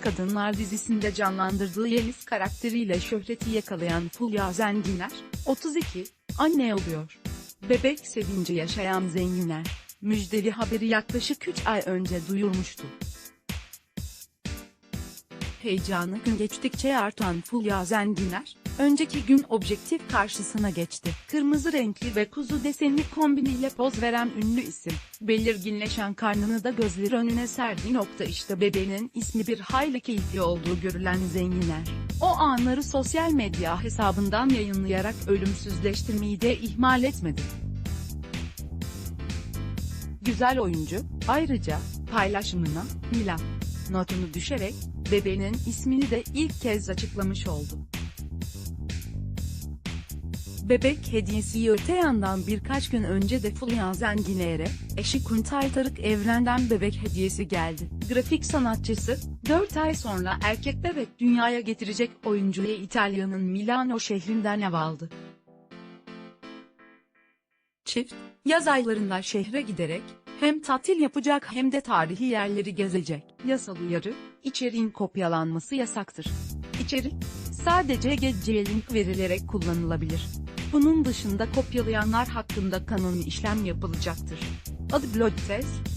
Kadınlar dizisinde canlandırdığı Yeliz karakteriyle şöhreti yakalayan Fulya Zenginer, 32, anne oluyor. Bebek sevinci yaşayan Zenginer, müjdeli haberi yaklaşık 3 ay önce duyurmuştu. Heyecanı gün geçtikçe artan Fulya Zenginer, önceki gün objektif karşısına geçti. Kırmızı renkli ve kuzu desenli kombiniyle poz veren ünlü isim, belirginleşen karnını da gözleri önüne serdi. Nokta işte bebeğinin ismi bir hayli keyifli olduğu görülen Zenginer. O anları sosyal medya hesabından yayınlayarak ölümsüzleştirmeyi de ihmal etmedi. Güzel oyuncu, ayrıca, paylaşımına, Milan, notunu düşerek, bebeğinin ismini de ilk kez açıklamış oldu. Bebek hediyesi öte yandan birkaç gün önce de Fulya Zenginer'e, eşi Kuntay Tarık Evren'den bebek hediyesi geldi. Grafik sanatçısı, 4 ay sonra erkek bebek dünyaya getirecek oyuncuya İtalya'nın Milano şehrinden ev aldı. Çift, yaz aylarında şehre giderek, hem tatil yapacak hem de tarihi yerleri gezecek. Yasal uyarı, içeriğin kopyalanması yasaktır. İçerik, sadece geceye link verilerek kullanılabilir. Bunun dışında kopyalayanlar hakkında kanuni işlem yapılacaktır. Adı Blood Test,